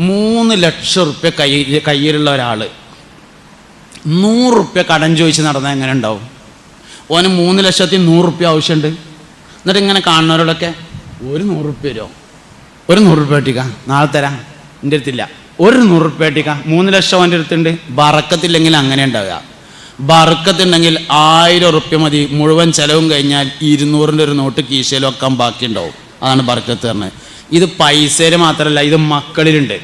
മൂന്ന് ലക്ഷം റുപ്യ കൈ കയ്യിലുള്ള ഒരാൾ നൂറ് റുപ്യ കടം ചോദിച്ച് നടന്നാൽ എങ്ങനെ ഉണ്ടാവും? ഓന് മൂന്ന് ലക്ഷത്തി നൂറ് റുപ്യ ആവശ്യമുണ്ട് എന്നിട്ട് ഇങ്ങനെ കാണുന്നവരോടൊക്കെ ഒരു നൂറ് റുപ്യ തരുമോ ഒരു നൂറ് റുപ്യ കിട്ടിക്ക നാളെ തരാം. എന്റെ അടുത്തില്ല. ഒരു നൂറ് റുപ്യ കിട്ടിക്ക മൂന്ന് ലക്ഷം എന്റെ അടുത്തുണ്ട്. ബറക്കത്തില്ലെങ്കിൽ അങ്ങനെ ഉണ്ടാവുക. ബറക്കത്തുണ്ടെങ്കിൽ ആയിരം റുപ്യ മതി. മുഴുവൻ ചിലവും കഴിഞ്ഞാൽ ഇരുന്നൂറിന്റെ ഒരു നോട്ട് കീശയിൽ വെക്കാൻ ബാക്കിയുണ്ടാവും. അതാണ് ബറക്കത്ത് പറഞ്ഞത്. ഇത് പൈസയിൽ മാത്രമല്ല ഇത് മക്കളിലുണ്ട്.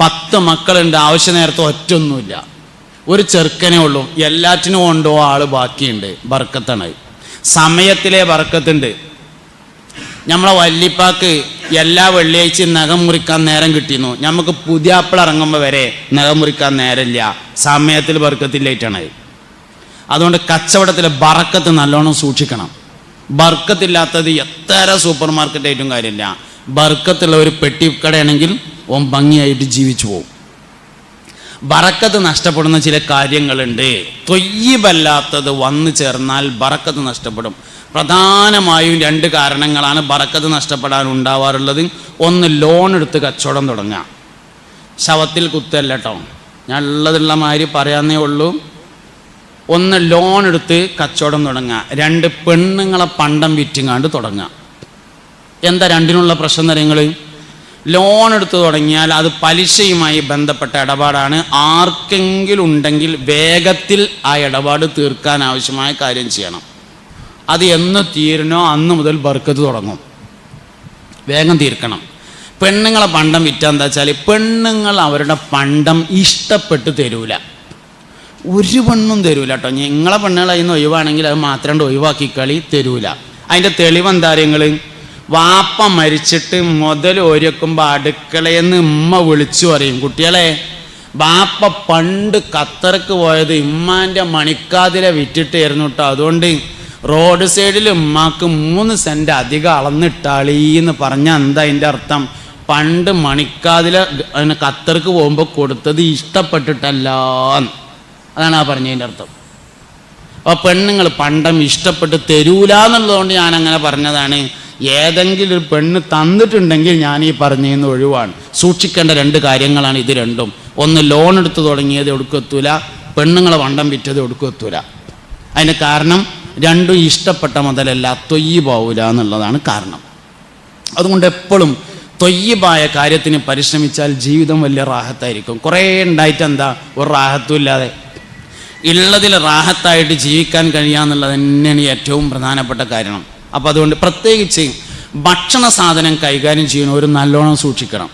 പത്ത് മക്കളുണ്ട് ആവശ്യ നേരത്തെ ഒറ്റൊന്നുമില്ല. ഒരു ചെറുക്കനേ ഉള്ളൂ എല്ലാറ്റിനും ഉണ്ടോ ആൾ ബാക്കിയുണ്ട് ബർക്കത്താണ്. സമയത്തിലെ ബർക്കത്തുണ്ട്. നമ്മളെ വല്ലിപ്പാക്ക് എല്ലാ വെള്ളിയാഴ്ചയും നഖം മുറിക്കാൻ നേരം കിട്ടിയിരുന്നു. നമുക്ക് പുതിയ ആപ്പിൾ ഇറങ്ങുമ്പോൾ വരെ നഖം മുറിക്കാൻ നേരമില്ല. സമയത്തിൽ ബർക്കത്തില്ലായിട്ടാണ്. അതുകൊണ്ട് കച്ചവടത്തിലെ ബറക്കത്ത് നല്ലോണം സൂക്ഷിക്കണം. ബർക്കത്തില്ലാത്തത് എത്ര സൂപ്പർ മാർക്കറ്റായിട്ടും കാര്യമില്ല. ബർക്കത്തുള്ള ഒരു പെട്ടി കടയാണെങ്കിൽ ഓം ഭംഗിയായിട്ട് ജീവിച്ചു പോകും. ബറക്കത്ത് നഷ്ടപ്പെടുന്ന ചില കാര്യങ്ങളുണ്ട്. തൊയ്യബല്ലാത്തത് വന്നു ചേർന്നാൽ ബറക്കത്ത് നഷ്ടപ്പെടും. പ്രധാനമായും രണ്ട് കാരണങ്ങളാണ് ബറക്കത്ത് നഷ്ടപ്പെടാൻ ഉണ്ടാവാറുള്ളത്. ഒന്ന് ലോൺ എടുത്ത് കച്ചവടം തുടങ്ങുക. ശവത്തിൽ കുത്തല്ല കേട്ടോ. ഞാൻ ഉള്ളതുള്ള മാതിരി പറയാന്നേ ഉള്ളൂ. ഒന്ന് ലോൺ എടുത്ത് കച്ചവടം തുടങ്ങുക. രണ്ട് പെണ്ണുങ്ങളെ പണ്ടം വിറ്റുങ്ങാണ്ട് തുടങ്ങുക. എന്താ രണ്ടിനുള്ള പ്രശ്നം നിങ്ങൾ ലോൺ എടുത്തു തുടങ്ങിയാൽ അത് പലിശയുമായി ബന്ധപ്പെട്ട ഇടപാടാണ്. ആർക്കെങ്കിലും ഉണ്ടെങ്കിൽ വേഗത്തിൽ ആ ഇടപാട് തീർക്കാൻ ആവശ്യമായ കാര്യം ചെയ്യണം. അത് എന്ന് തീരണോ അന്ന് മുതൽ ബർക്കത്ത് തുടങ്ങും. വേഗം തീർക്കണം. പെണ്ണുങ്ങളെ പണ്ടം വിറ്റാൽ എന്താ വെച്ചാൽ പെണ്ണുങ്ങൾ അവരുടെ പണ്ടം ഇഷ്ടപ്പെട്ട് തരൂല. ഒരു പെണ്ണും തരൂല കേട്ടോ. നിങ്ങളെ പെണ്ണുകളെ ഇന്ന് ഒഴിവാണെങ്കിൽ അത് മാത്രം ഒഴിവാക്കി കളി തരൂല. അതിന്റെ തെളിവെന്താ വാപ്പ മരിച്ചിട്ട് മുതൽ ഒരുക്കുമ്പോൾ അടുക്കളയെന്ന് ഉമ്മ വിളിച്ചു പറയും കുട്ടികളെ ബാപ്പ പണ്ട് ഖത്തർക്ക് പോയത് ഇമ്മാന്റെ മണിക്കാതിരെ വിറ്റിട്ടായിരുന്നു കേട്ടോ അതുകൊണ്ട് റോഡ് സൈഡിൽ ഉമ്മാക്ക് മൂന്ന് സെന്റ് അധികം അളന്നിട്ടാളീന്ന് പറഞ്ഞാൽ എന്താ അതിന്റെ അർത്ഥം? പണ്ട് മണിക്കാതിലെ ഖത്തർക്ക് പോകുമ്പോൾ കൊടുത്തത് ഇഷ്ടപ്പെട്ടിട്ടല്ല അതാണ് ആ പറഞ്ഞതിന്റെ അർത്ഥം. അപ്പോൾ പെണ്ണുങ്ങൾ പണ്ടം ഇഷ്ടപ്പെട്ട് തരൂല എന്നുള്ളതുകൊണ്ട് ഞാൻ അങ്ങനെ പറഞ്ഞതാണ്. ഏതെങ്കിലും ഒരു പെണ്ണ് തന്നിട്ടുണ്ടെങ്കിൽ ഞാൻ ഈ പറഞ്ഞതിന് ഒഴിവാണ്. സൂക്ഷിക്കേണ്ട രണ്ട് കാര്യങ്ങളാണ് ഇത് രണ്ടും. ഒന്ന് ലോൺ എടുത്തു തുടങ്ങിയത് ഒടുക്കത്തൂല പെണ്ണുങ്ങളെ വണ്ടം വിറ്റത് ഒടുക്കത്തൂല അതിന് കാരണം രണ്ടും ഇഷ്ടപ്പെട്ട മുതലല്ല തൊയ്യുപാവൂല എന്നുള്ളതാണ് കാരണം. അതുകൊണ്ട് എപ്പോഴും തൊയ്യബായ കാര്യത്തിന് പരിശ്രമിച്ചാൽ ജീവിതം വലിയ റാഹത്തായിരിക്കും. കുറേ ഉണ്ടായിട്ട് എന്താ? ഒരു റാഹത്തും ഇല്ലാതെ. ഉള്ളതിൽ റാഹത്തായിട്ട് ജീവിക്കാൻ കഴിയാന്നുള്ളത് തന്നെയാണ് ഏറ്റവും പ്രധാനപ്പെട്ട കാരണം. അപ്പോൾ അതുകൊണ്ട് പ്രത്യേകിച്ച് ഭക്ഷണ സാധനം കൈകാര്യം ചെയ്യുന്നവർ നല്ലോണം സൂക്ഷിക്കണം.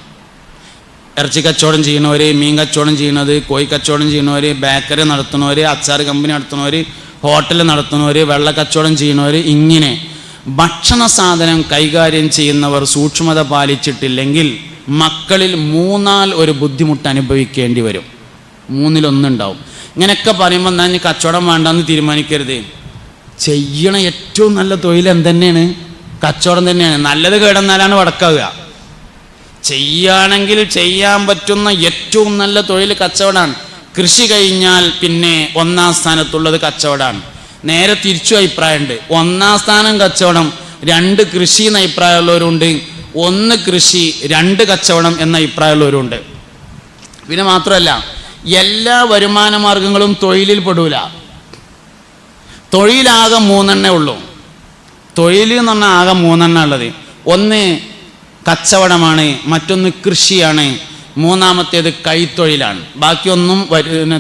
ഇറച്ചി കച്ചവടം ചെയ്യുന്നവർ മീൻ കച്ചവടം ചെയ്യുന്നത് കോഴി കച്ചവടം ചെയ്യുന്നവർ ബേക്കറി നടത്തുന്നവർ അച്ചാർ കമ്പനി നടത്തുന്നവർ ഹോട്ടൽ നടത്തുന്നവർ വെള്ള കച്ചവടം ചെയ്യുന്നവർ ഇങ്ങനെ ഭക്ഷണ സാധനം കൈകാര്യം ചെയ്യുന്നവർ സൂക്ഷ്മത പാലിച്ചിട്ടില്ലെങ്കിൽ മക്കളിൽ മൂന്നാൽ ഒരു ബുദ്ധിമുട്ട് അനുഭവിക്കേണ്ടി വരും. മൂന്നിലൊന്നുണ്ടാവും. ഇങ്ങനെയൊക്കെ പറയുമ്പോൾ ഞാൻ കച്ചവടം വേണ്ടെന്ന് തീരുമാനിക്കരുത്. ചെയ്യണ ഏറ്റവും നല്ല തൊഴിൽ എന്തെന്നെയാണ് കച്ചവടം തന്നെയാണ്. നല്ലത് കേടന്നാലാണ് വടക്കാവുക. ചെയ്യുകയാണെങ്കിൽ ചെയ്യാൻ പറ്റുന്ന ഏറ്റവും നല്ല തൊഴിൽ കച്ചവടമാണ്. കൃഷി കഴിഞ്ഞാൽ പിന്നെ ഒന്നാം സ്ഥാനത്തുള്ളത് കച്ചവടമാണ്. നേരെ തിരിച്ചു അഭിപ്രായമുണ്ട്. ഒന്നാം സ്ഥാനം കച്ചവടം രണ്ട് കൃഷി എന്ന അഭിപ്രായമുള്ളവരുണ്ട്. ഒന്ന് കൃഷി രണ്ട് കച്ചവടം എന്ന അഭിപ്രായമുള്ളവരുണ്ട്. പിന്നെ മാത്രമല്ല എല്ലാ വരുമാന മാർഗങ്ങളും തൊഴിലിൽ പെടൂല. തൊഴിലാകെ മൂന്നെണ്ണേ ഉള്ളൂ. തൊഴിൽ എന്ന് പറഞ്ഞാൽ ആകെ മൂന്നെണ്ണ ഉള്ളത്. ഒന്ന് കച്ചവടമാണ് മറ്റൊന്ന് കൃഷിയാണ് മൂന്നാമത്തേത് കൈത്തൊഴിലാണ്. ബാക്കിയൊന്നും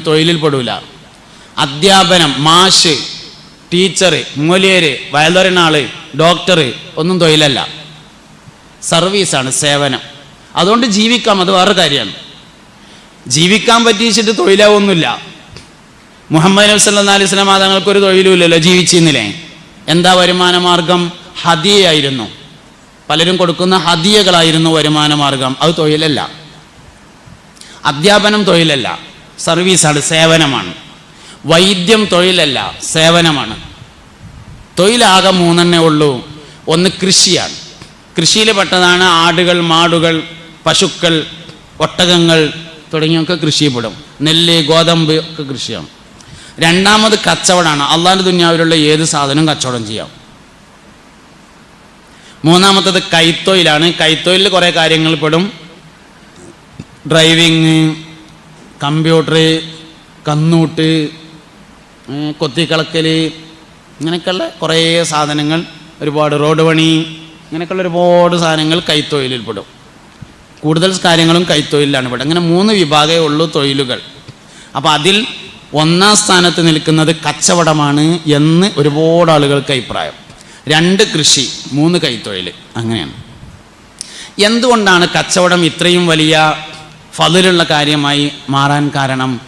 തൊഴിലിൽ പെടൂല. അധ്യാപനം മാഷ് ടീച്ചർ മൂലിയര് വയലുറനാൾ ഡോക്ടർ ഒന്നും തൊഴിലല്ല. സർവീസാണ് സേവനം. അതുകൊണ്ട് ജീവിക്കാം അത് വേറെ കാര്യമാണ്. ജീവിക്കാൻ പറ്റിച്ചിട്ട് തൊഴിലാവൊന്നുമില്ല. മുഹമ്മദ് നബി സല്ലാ അലൈഹി സ്വലാം ഒരു തൊഴിലുമില്ലല്ലോ ജീവിച്ചിരുന്നില്ലേ? എന്താ വരുമാന മാർഗം? ഹദിയായിരുന്നു പലരും കൊടുക്കുന്ന ഹദിയകളായിരുന്നു വരുമാന മാർഗം. അത് തൊഴിലല്ല. അധ്യാപനം തൊഴിലല്ല. സർവീസാണ് സേവനമാണ്. വൈദ്യം തൊഴിലല്ല സേവനമാണ്. തൊഴിലാകെ മൂന്നെണ്ണേ ഉള്ളൂ. ഒന്ന് കൃഷിയാണ്. കൃഷിയിൽ പെട്ടതാണ് ആടുകൾ മാടുകൾ പശുക്കൾ ഒട്ടകങ്ങൾ തുടങ്ങിയൊക്കെ കൃഷിപ്പെടും നെല്ല് ഗോതമ്പ് ഒക്കെ കൃഷിയാണ്. രണ്ടാമത് കച്ചവടമാണ് അള്ളാഹിന്റെ ദുന്യാവിലുള്ള ഏത് സാധനവും കച്ചവടം ചെയ്യാം. മൂന്നാമത്തത് കൈത്തൊയിലാണ് കൈത്തൊയിലിൽ കുറേ കാര്യങ്ങൾ പെടും. ഡ്രൈവിങ് കമ്പ്യൂട്ടർ കന്നൂട്ട് കൊത്തിക്കളക്കൽ ഇങ്ങനെയൊക്കെയുള്ള കുറേ സാധനങ്ങൾ ഒരുപാട് റോഡ് പണി ഇങ്ങനെയൊക്കെയുള്ള ഒരുപാട് സാധനങ്ങൾ കൈത്തൊഴിലിൽ പെടും. കൂടുതൽ കാര്യങ്ങളും കൈത്തൊഴിലാണ് പെടും അങ്ങനെ മൂന്ന് വിഭാഗമേ ഉള്ളൂ തൊഴിലുകൾ. അപ്പോൾ അതിൽ ഒന്നാം സ്ഥാനത്ത് നിൽക്കുന്നത് കച്ചവടമാണ് എന്ന് ഒരുപാട് ആളുകൾക്ക് അഭിപ്രായം. രണ്ട് കൃഷി മൂന്ന് കൈത്തൊഴിൽ അങ്ങനെയാണ്. എന്തുകൊണ്ടാണ് കച്ചവടം ഇത്രയും വലിയ ഫതിലുള്ള കാര്യമായി മാറാൻ കാരണം?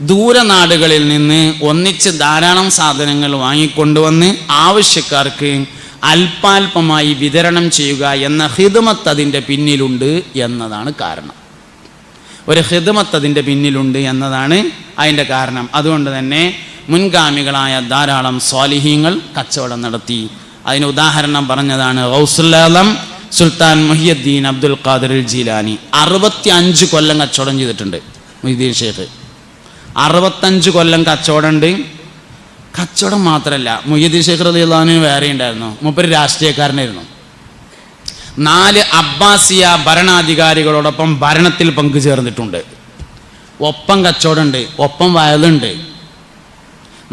ദൂരനാടുകളിൽ നിന്ന് ഒന്നിച്ച് ധാരാളം സാധനങ്ങൾ വാങ്ങിക്കൊണ്ടുവന്ന് ആവശ്യക്കാർക്ക് അല്പാൽപമായി വിതരണം ചെയ്യുക എന്ന ഹിതമത്ത് അതിന്റെ പിന്നിലുണ്ട് എന്നതാണ് കാരണം. ഒരു ഹിദമത്ത് അതിന്റെ പിന്നിലുണ്ട് എന്നതാണ് അതിന്റെ കാരണം. അതുകൊണ്ട് തന്നെ മുൻഗാമികളായ ധാരാളം സ്വാലിഹീങ്ങൾ കച്ചവടം നടത്തി. അതിന് ഉദാഹരണം പറഞ്ഞതാണ് ഗൗസുല്ലാലം Sultan Muhiyuddin Abdul Qadir Jilani. അറുപത്തി അഞ്ച് കൊല്ലം കച്ചവടം ചെയ്തിട്ടുണ്ട് മുഹിദ്ദീൻ ഷേഖ് അറുപത്തഞ്ച് കൊല്ലം കച്ചവടം ഉണ്ട് കച്ചവടം മാത്രമല്ല മുഹിയദ്ദീൻ ഷേഖ് റലിയുള്ളഹാന് വേറെ ഉണ്ടായിരുന്നു മുപ്പര് രാഷ്ട്രീയക്കാരനായിരുന്നു. നാല് അബ്ബാസിയ ഭരണാധികാരികളോടൊപ്പം ഭരണത്തിൽ പങ്കുചേർന്നിട്ടുണ്ട്. ഒപ്പം കച്ചവടമുണ്ട് ഒപ്പം വയലുണ്ട്.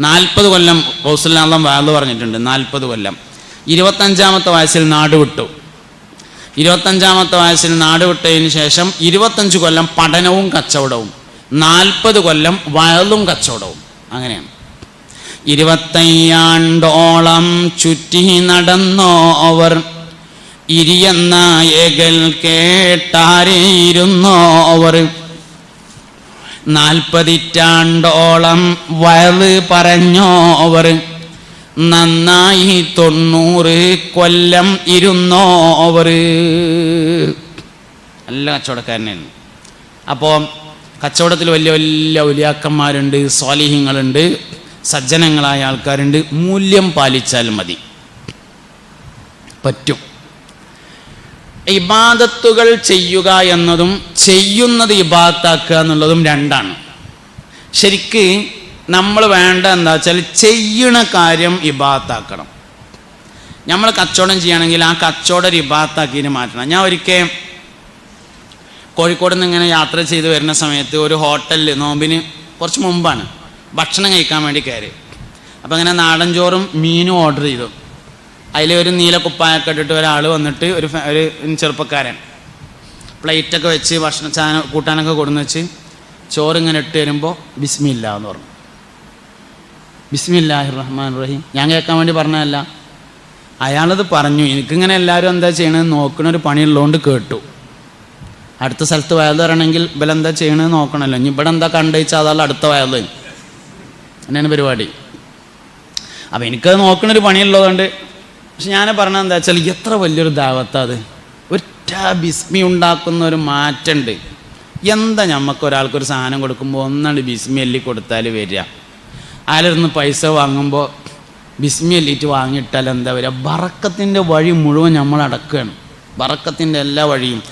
നാൽപ്പത് കൊല്ലം റോസുല്ലാം വയൽ പറഞ്ഞിട്ടുണ്ട് നാൽപ്പത് കൊല്ലം. ഇരുപത്തഞ്ചാമത്തെ വയസ്സിൽ നാട് വിട്ടു. ഇരുപത്തഞ്ചാമത്തെ വയസ്സിൽ നാട് വിട്ടതിന് ശേഷം ഇരുപത്തഞ്ച് കൊല്ലം പഠനവും കച്ചവടവും നാൽപ്പത് കൊല്ലം വയലും കച്ചവടവും. അങ്ങനെയാണ്. ഇരുപത്തയ്യാണ്ടോളം ചുറ്റി നടന്നോവർ ഇരിയെന്ന ഏകൽ കേട്ടാരേയിരുന്നോവർ നാൽപ്പതിറ്റാണ്ടോളം വയൽ പറഞ്ഞോവർ നന്നായി തൊണ്ണൂറ് കൊല്ലം ഇരുന്നോവർ നല്ല കച്ചവടക്കാരനായിരുന്നു അപ്പോൾ കച്ചവടത്തിൽ വലിയ വലിയ ഉലിയാക്കന്മാരുണ്ട് സ്വാലിഹ്യങ്ങളുണ്ട് സജ്ജനങ്ങളായ ആൾക്കാരുണ്ട്. മൂല്യം പാലിച്ചാൽ മതി. പറ്റും. ഇബാദത്തുകൾ ചെയ്യുക എന്നതും ചെയ്യുന്നത് ഇബാദത്താക്കുക എന്നുള്ളതും രണ്ടാണ്. ശരിക്ക് നമ്മൾ വേണ്ട എന്താ വെച്ചാൽ ചെയ്യണ കാര്യം ഇബാദത്താക്കണം. നമ്മൾ കച്ചവടം ചെയ്യുകയാണെങ്കിൽ ആ കച്ചവടം ഇബാദത്താക്കിയിട്ട് മാറ്റണം. ഞാൻ ഒരിക്കൽ കോഴിക്കോട് നിന്ന് ഇങ്ങനെ യാത്ര ചെയ്ത് വരുന്ന സമയത്ത് ഒരു ഹോട്ടലിൽ നോമ്പിന് കുറച്ച് മുമ്പാണ് ഭക്ഷണം കഴിക്കാൻ വേണ്ടി കയറി. അപ്പോൾ അങ്ങനെ നാടൻ ചോറും മീനും ഓർഡർ ചെയ്തു. അതിൽ ഒരു നീല കുപ്പായൊക്കെ ഇട്ടിട്ട് ഒരാൾ വന്നിട്ട് ഒരു ഒരു ചെറുപ്പക്കാരൻ. പ്ലേറ്റൊക്കെ വെച്ച് ഭക്ഷണ ചാന കൂട്ടാനൊക്കെ കൊടുന്ന് വെച്ച് ചോറ് ഇങ്ങനെ ഇട്ട് വരുമ്പോൾ ബിസ്മില്ല എന്ന് പറഞ്ഞു. ബിസ്മില്ലാഹി റഹ്മാൻ റഹീം ഞാൻ കേൾക്കാൻ വേണ്ടി പറഞ്ഞതല്ല. അയാളത് പറഞ്ഞു. എനിക്കിങ്ങനെ എല്ലാവരും എന്താ ചെയ്യണമെന്ന് നോക്കണ ഒരു പണിയുള്ളതുകൊണ്ട് കേട്ടു. അടുത്ത സ്ഥലത്ത് വയൽ വരണമെങ്കിൽ ഇവലെന്താ ചെയ്യണമെന്ന് നോക്കണമല്ലോ ഇനി ഇവിടെ എന്താ കണ്ടുവച്ചാൽ അതല്ല അടുത്ത വയൽ. അങ്ങനെയാണ് പരിപാടി. അപ്പം എനിക്കത് നോക്കണൊരു പണിയുള്ളതുകൊണ്ട് പക്ഷെ ഞാൻ പറഞ്ഞത് എന്താ വെച്ചാൽ എത്ര വലിയൊരു ദാവത്ത അത്. ഒറ്റ ബിസ്മി ഉണ്ടാക്കുന്ന ഒരു മാറ്റമുണ്ട് എന്താ ഞമ്മക്ക് ഒരാൾക്കൊരു സാധനം കൊടുക്കുമ്പോൾ ഒന്നാണ് ബിസ്മി അല്ലി കൊടുത്താൽ വരിക. ആരിരുന്ന് പൈസ വാങ്ങുമ്പോൾ ബിസ്മി അല്ലിട്ട് വാങ്ങിയിട്ടാൽ എന്താ വരിക? ബറക്കത്തിന്റെ വഴി മുഴുവൻ നമ്മൾ അടക്കുകയാണ് ബറക്കത്തിന്റെ എല്ലാ വഴിയും.